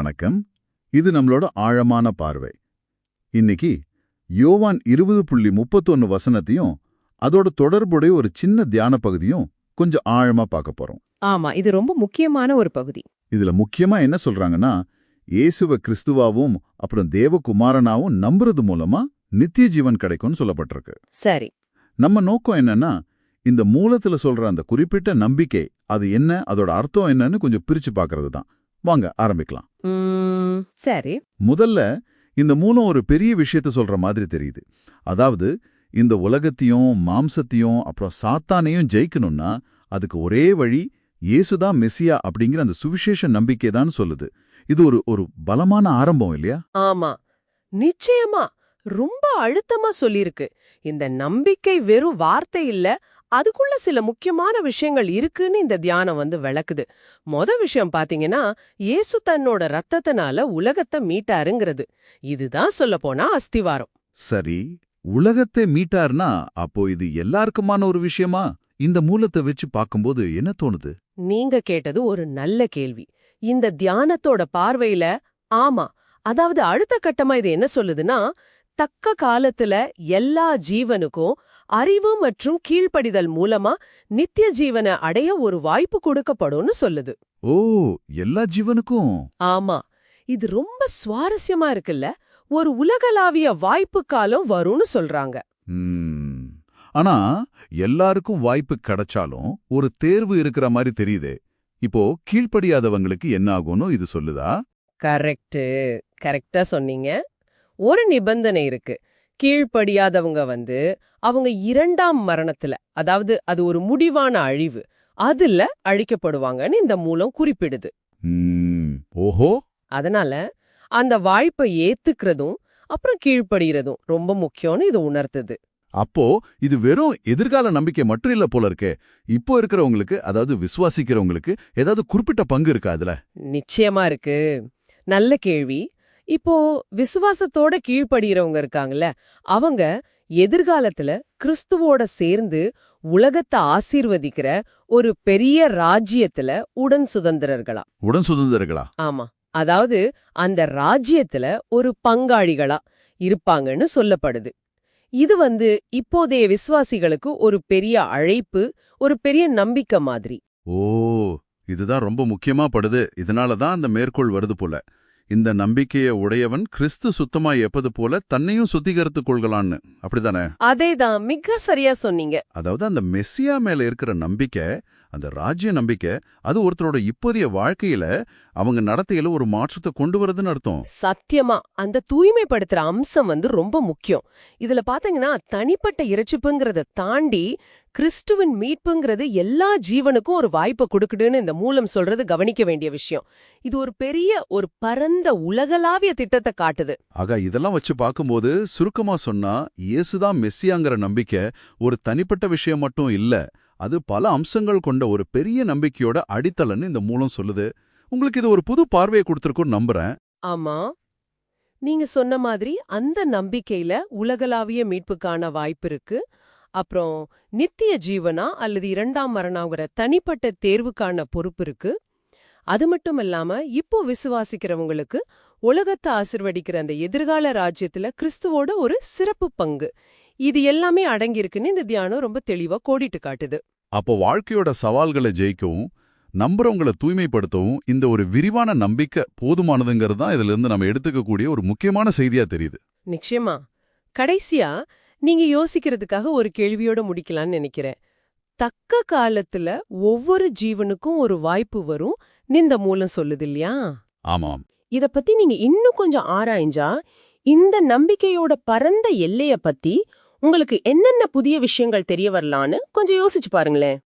வணக்கம். இது நம்மளோட ஆழமான பார்வை. இன்னைக்கு யோவான் இருபது புள்ளி முப்பத்தொன்னு வசனத்தையும் அதோட தொடர்புடைய ஒரு சின்ன தியான பகுதியும் கொஞ்சம் ஆழமா பார்க்க போறோம். ஆமா இது ரொம்ப முக்கியமான ஒரு பகுதி. இதுல முக்கியமா என்ன சொல்றாங்கன்னா இயேசுவ கிறிஸ்துவாவும் அப்புறம் தேவகுமாரனாவும் நம்புறது மூலமா நித்திய ஜீவன் கிடைக்கும்னு சொல்லப்பட்டிருக்கு. சரி. நம்ம நோக்கம் என்னன்னா இந்த மூலத்துல சொல்ற அந்த குறிப்பிட்ட நம்பிக்கை அது என்ன அதோட அர்த்தம் என்னன்னு கொஞ்சம் பிரிச்சு பார்க்கிறது தான் வாங்க ஆரம்பிக்கலாம். சரி. முதல்ல இந்த மூலம் ஒரு பெரிய விஷயத்த சொல்ற மாதிரி தெரியுது. அதாவது இந்த உலகத்தையும் மாம்சத்தையும் அப்புறம் சாத்தானையும் ஜெயிக்கணும்னா அதுக்கு ஒரே வழி இயேசுதான் மெசியா அப்படிங்கிற அந்த சுவிசேஷ நம்பிக்கை தான் சொல்லுது. இது ஒரு ஒரு பலமான ஆரம்பம் இல்லையா? ஆமா. நிச்சயமா. ரொம்ப அழுத்தமா சொல்லிருக்கு இந்த நம்பிக்கை வெறும் வார்த்தை இல்ல அதுக்குள்ள சில முக்கியமான விஷயங்கள் இருக்குன்னு இந்த தியானம் வந்து விளக்குது. மொத விஷயம் பாத்தீங்கன்னா இயேசு தன்னோட ரத்தத்தினால உலகத்தை மீட்டாருங்கிறது. இதுதான் சொல்ல போனா அஸ்திவாரம். சரி உலகத்தை மீட்டார்னா அப்போ இது எல்லாருக்குமான ஒரு விஷயமா? இந்த மூலத்தை வச்சு பார்க்கும்போது என்ன தோணுது? நீங்க கேட்டது ஒரு நல்ல கேள்வி. இந்த தியானத்தோட பார்வையில ஆமா அதாவது அடுத்த கட்டமா இது என்ன சொல்லுதுன்னா தக்க காலத்துல எல்லா ஜீவனுக்கும் அறிவு மற்றும் கீழ்ப்படிதல் மூலமா நித்திய ஜீவனை அடைய ஒரு வாய்ப்பு கொடுக்கப்படும்னு சொல்லுது. ஓ எல்லா ஜீவனுக்கும்? ஆமா. இது ரொம்ப சுவாரஸ்யமா இருக்குல்ல. ஒரு உலகளாவிய வாய்ப்பு காலம் வரும்னு சொல்றாங்க. ஆனா எல்லாருக்கும் வாய்ப்பு கிடைச்சாலும் ஒரு தேர்வு இருக்கிற மாதிரி தெரியுதே. இப்போ கீழ்ப்படியாதவங்களுக்கு என்ன ஆகும்னு இது சொல்லுதா? கரெக்ட் கரெக்டா சொன்னீங்க. ஒரு நிபந்தனை இருக்கு. கீழ்ப்படியாதவங்க வந்து அவங்க இரண்டாம் மரணத்துல அதாவது அது ஒரு முடிவான அழிவு அதுல அழிக்கப்படுவாங்கன்னு இந்த மூலம் குறிப்பிடுது. ஓஹோ. அதனால அந்த வாய்ப்பை ஏத்துக்கிறதும் அப்புறம் கீழ்ப்படுகிறதும் ரொம்ப முக்கியம்னு இது உணர்த்துது. அப்போ இது வெறும் எதிர்கால நம்பிக்கை மட்டும் இல்ல போல இருக்கே. இப்போ இருக்கிறவங்களுக்கு அதாவது விசுவாசிக்கிறவங்களுக்கு ஏதாவது குறிப்பிட்ட பங்கு இருக்கா அதுல? நிச்சயமா இருக்கு. நல்ல கேள்வி. இப்போ விசுவாசத்தோட கீழ்ப்படுகிறவங்க இருக்காங்கல்ல அவங்க எதிர்காலத்துல கிறிஸ்துவோட சேர்ந்து உலகத்தை ஆசீர்வதிக்கிற ஒரு பெரிய ராஜ்யத்துல உடன் சுதந்திரர்களா? உடன் சுதந்திரங்களா ஆமா. அதாவது அந்த ராஜ்யத்துல ஒரு பங்காளிகளா இருப்பாங்கன்னு சொல்லப்படுது. இது வந்து இப்போதைய விசுவாசிகளுக்கு ஒரு பெரிய அழைப்பு ஒரு பெரிய நம்பிக்கை மாதிரி. ஓ இதுதான் ரொம்ப முக்கியமா படுது. இதனால தான் அந்த மேற்கோள் வருது போல. இந்த நம்பிக்கையை உடையவன் கிறிஸ்து சுத்தமாய் எப்பது போல தன்னையும் சுத்திகரித்துக் கொள்கலான்னு. அப்படிதானே? அதேதான் மிக சரியா சொன்னீங்க. அதாவது அந்த மெஸ்ஸியா மேல இருக்கிற நம்பிக்கை அந்த ராஜ்ய நம்பிக்கை அது ஒருத்தரோட இப்போதைய வாழ்க்கையில அவங்க நடத்தையில ஒரு மாற்றத்தை கொண்டு வருதுன்னு அர்த்தம். சத்தியமா அந்த தூய்மைப்படுத்துற அம்சம் வந்து ரொம்ப முக்கியம். இதுல பாத்தீங்கன்னா தனிப்பட்ட இறைச்சிப்புங்கிறத தாண்டி கிறிஸ்துவின் மீட்புங்கிறது எல்லா ஜீவனுக்கும் ஒரு வாய்ப்பை கொடுக்குதுன்னு இந்த மூலம் சொல்றது கவனிக்க வேண்டிய விஷயம். இது ஒரு பெரிய ஒரு பரந்த உலகளாவிய திட்டத்தை காட்டுது. ஆக இதெல்லாம் வச்சு பார்க்கும்போது சுருக்கமா சொன்னா இயேசுதான் மெஸ்ஸியாங்கிற நம்பிக்கை ஒரு தனிப்பட்ட விஷயம் மட்டும் இல்ல அது பல அம்சங்கள் கொண்ட ஒரு பெரிய நம்பிக்கையோட அடித்தளன்னு இந்த மூலம் சொல்லுது. உங்களுக்கு இது ஒரு புது பார்வையை கொடுத்துருக்குன்னு நம்புறேன். ஆமா. நீங்க சொன்ன மாதிரி அந்த நம்பிக்கையில உலகளாவிய மீட்புக்கான வாய்ப்பு இருக்கு. அப்புறம் நித்திய ஜீவனா அல்லது இரண்டாம் மரணாங்கிற தனிப்பட்ட தேர்வுக்கான பொறுப்பு இருக்கு. அது மட்டும் இல்லாம இப்போ விசுவாசிக்கிறவங்களுக்கு உலகத்தை ஆசிர்வடிக்கிற அந்த எதிர்கால ராஜ்யத்துல கிறிஸ்துவோட ஒரு சிறப்பு பங்கு. இது எல்லாமே அடங்கியிருக்குன்னு இந்த தியானம் ரொம்ப தெளிவா கோடிட்டு காட்டுது. அப்போ வாழ்க்கையோட சவால்களை ஜெயிக்கவும் நம்புறவங்களை தூய்மைப்படுத்தவும் இந்த ஒரு விரிவான நம்பிக்கை போதுமானதுங்கிறது தான் இதுல இருந்து நம்ம எடுத்துக்கக்கூடிய ஒரு முக்கியமான செய்தியா தெரியுது. நிச்சயமா. கடைசியா நீங்க யோசிக்கிறதுக்காக ஒரு கேள்வியோட முடிக்கலாம்னு நினைக்கிறேன். தக்க காலத்துல ஒவ்வொரு ஜீவனுக்கும் ஒரு வாய்ப்பு வரும் இந்த மூலம் சொல்லுது இல்லையா? ஆமாம். இத பத்தி நீங்க இன்னும் கொஞ்சம் ஆராய்ஞ்சா இந்த நம்பிக்கையோட பரந்த எல்லைய பத்தி உங்களுக்கு என்னென்ன புதிய விஷயங்கள் தெரிய வரலான்னு கொஞ்சம் யோசிச்சு பாருங்களேன்.